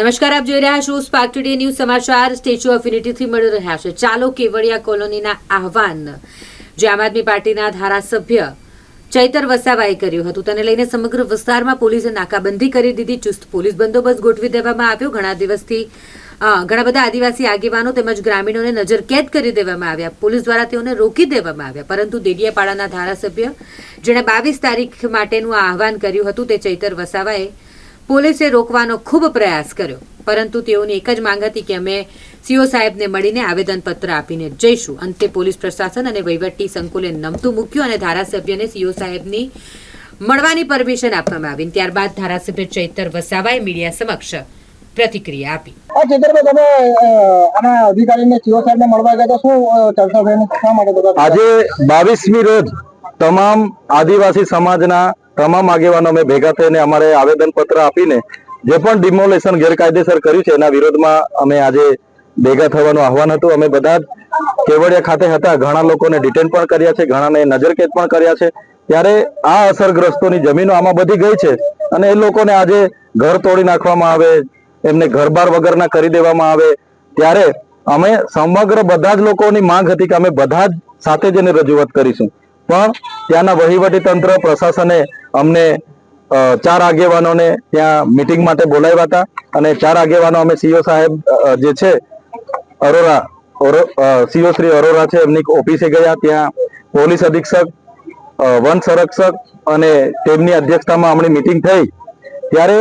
નમસ્કાર, આપ જોઈ રહ્યા છો સ્પાર્ક ટુડે ન્યૂઝ સમાચાર. સ્ટેચ્યુ ઓફ યુનિટીથી મળી રહ્યા છે. ચાલો કેવડિયા કોલોનીના આહવાન. જે આમ આદમી પાર્ટીના ધારાસભ્ય ચૈતર વસાવાએ કર્યું હતું. તેને લઈને સમગ્ર વિસ્તારમાં પોલીસે નાકાબંધી કરી દીધી. ચુસ્ત પોલીસ બંદોબસ્ત ગોઠવી દેવામાં આવ્યો. ઘણા દિવસથી ઘણા બધા આદિવાસી આગેવાનો તેમજ ગ્રામીણોને નજરકેદ કરી દેવામાં આવ્યા. પોલીસ દ્વારા તેઓને રોકી દેવામાં આવ્યા. પરંતુ દેડિયાપાડાના ધારાસભ્ય, જેણે બાવીસ તારીખ માટેનું આહવાન કર્યું હતું, તે ચૈતર વસાવાએ પોલીસે રોકવાનો ખૂબ પ્રયાસ કર્યો. પરંતુ તેઓની એક જ માંગ હતી કે અમે સીઓ સાહેબને મળીને આવેદનપત્ર આપીને જઈશું. અંતે પોલીસ પ્રશાસન અને વહીવટી સંકુલે નમતું મૂક્યું અને ધારાસભ્યને સીઓ સાહેબની મળવાની પરમિશન આપવામાં આવી. ત્યારબાદ ધારાસભ્ય ચૈતર વસાવાએ મીડિયા સમક્ષ પ્રતિક્રિયા આપી. આ ચેતરભાઈ તમે આના અધિકારીને સીઓ સાહેબને મળવા ગયા તો શું ચર્ચા થઈને શા માટે આજે બાવીસમી રોજ તમામ આદિવાસી સમાજના તમામ આગેવાનો અમે ભેગા થઈને અમારે આવેદન પત્ર આપીને જે પણ ડિમોલેશન ગેરકાયદેસર કર્યું છે એના વિરોધમાં અમે આજે ભેગા થવાનું આહવાન હતું. અમે બધા જ કેવડિયા ખાતે હતા. ઘણા લોકોને ડિટેન પણ કર્યા છે. ઘણાને નજરકેદ પણ કર્યા છે. ત્યારે આ અસરગ્રસ્તોની જમીનો આમાં બધી ગઈ છે અને એ લોકોને આજે ઘર તોડી નાખવામાં આવે, એમને ઘરબાર વગરના કરી દેવામાં આવે. ત્યારે અમે સમગ્ર બધા જ લોકોની માંગ હતી કે અમે બધા જ સાથે જઈને રજૂઆત કરીશું. પણ ત્યાંના વહીવટી તંત્ર, પ્રશાસને અમને ચાર આગેવાનોને ત્યાં મિટિંગ માટે બોલાવ્યા હતા અને ચાર આગેવાનો અમે સીઓ સાહેબ જે છે, અરોરા સીઓ શ્રી અરોરા છે, એમની ઓફિસે ગયા ત્યાં. પોલીસ અધિક્ષક વન સંરક્ષક અને તેમની અધ્યક્ષતામાં હમણાં મિટિંગ થઈ. ત્યારે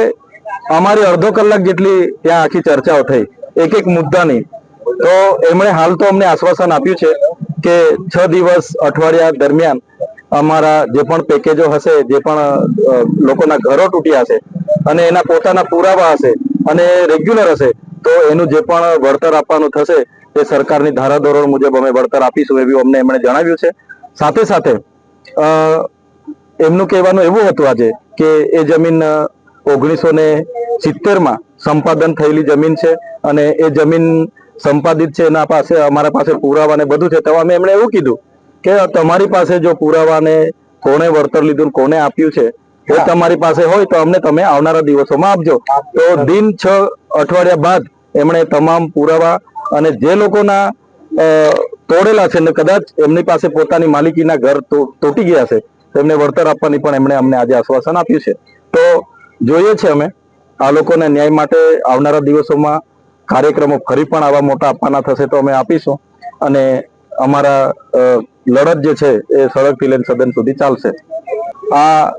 અમારી અડધો કલાક જેટલી ત્યાં આખી ચર્ચાઓ થઈ. એક એક મુદ્દાની. તો એમણે હાલ તો અમને આશ્વાસન આપ્યું છે કે છ દિવસ અઠવાડિયા દરમિયાન અમારા જે પણ પેકેજો હશે, જે પણ લોકોના ઘરો તૂટ્યા હશે અને એના પોતાના પુરાવા હશે અને રેગ્યુલર હશે, તો એનું જે પણ વળતર આપવાનું થશે તે સરકારની ધારાધોરણ મુજબ અમે વળતર આપીશું એવું અમને એમણે જણાવ્યું છે. સાથે સાથે એમનું કહેવાનું એવું હતું આજે કે એ જમીન ઓગણીસો ને સિત્તેરમાં સંપાદન થયેલી જમીન છે અને એ જમીન સંપાદિત છે, એના પાસે, અમારા પાસે પુરાવા ને બધું છે. તો અમે એમણે એવું કીધું કે તમારી પાસે જો પુરાવા ને કોણે વળતર લીધું કોને આપ્યું છે, એ તમારી પાસે હોય તો અમને તમે આવનારા દિવસોમાં આપજો. તો દિન છ અઠવાડિયા બાદ એમણે તમામ પુરાવા અને જે લોકોના તોડેલા છે ને કદાચ એમની પાસે પોતાની માલિકીના ઘર તૂટી ગયા છે તેમને વળતર આપવાની પણ એમણે અમને આજે આશ્વાસન આપ્યું છે. તો જોઈએ છે અમે, આ લોકોને ન્યાય માટે આવનારા દિવસોમાં કાર્યક્રમો ફરી પણ આવા મોટા આપવાના થશે તો અમે આપીશું. અને અમારા લડત જે છે એ સડકથી લઈને સદન સુધી ચાલશે. આ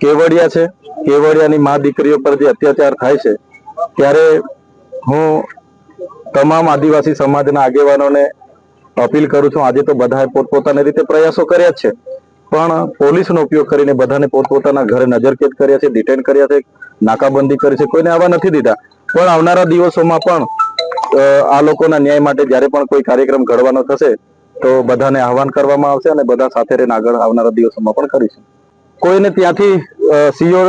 કેવડિયા છે, કેવડિયાની મા દીકરીઓ પર જે અત્યાચાર થાય છે, ત્યારે હું તમામ આદિવાસી સમાજના આગેવાનોને અપીલ કરું છું, આજે તો બધાએ પોતપોતાની રીતે પ્રયાસો કર્યા છે. પણ પોલીસનો ઉપયોગ કરીને બધાને પોતપોતાના ઘરે નજરકેદ કર્યા છે, ડિટેન કર્યા છે, નાકાબંધી કરી છે, કોઈને આવા નથી દીધા. પણ આવનારા દિવસોમાં પણ આ લોકોના ન્યાય માટે જ્યારે પણ કોઈ કાર્યક્રમ ઘડવાનો થશે, તો બધાને આહવાન કરવામાં આવશે અને બધા સાથે રહીને આગળ આવનારા દિવસોમાં પણ કરીશું. કોઈને ત્યાંથી સીઓ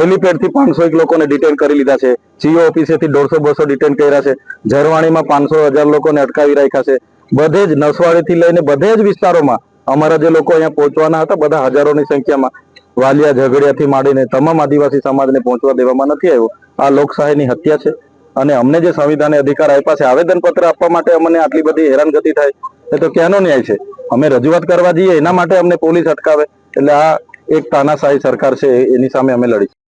હેલીપેડથી પાંચસો એક લોકોને ડિટેન કરી લીધા છે, સીઓ ઓફિસેથી દોઢસો, બસો ડિટેન કર્યા છે, ઝરવાણીમાં પાંચસો હજાર લોકોને અટકાવી રાખ્યા છે, બધે જ નસવાડીથી લઈને બધે જ વિસ્તારોમાં અમારા જે લોકો અહીંયા પહોંચવાના હતા, બધા હજારોની સંખ્યામાં વાલિયા ઝઘડિયાથી માંડીને તમામ આદિવાસી સમાજને પહોંચવા દેવામાં નથી આવ્યો. આ લોકશાહીની હત્યા છે. અને અમને જે સંવિધાને અધિકાર આપ્યા છે, આવેદનપત્ર આપવા માટે અમને આટલી બધી હેરાનગતિ થાય, એ તો ક્યાંનો ન્યાય છે? અમે રજૂઆત કરવા જઈએ, એના માટે અમને પોલીસ અટકાવે. એટલે આ એક તાનાશાહી સરકાર છે એની સામે અમે લડીશું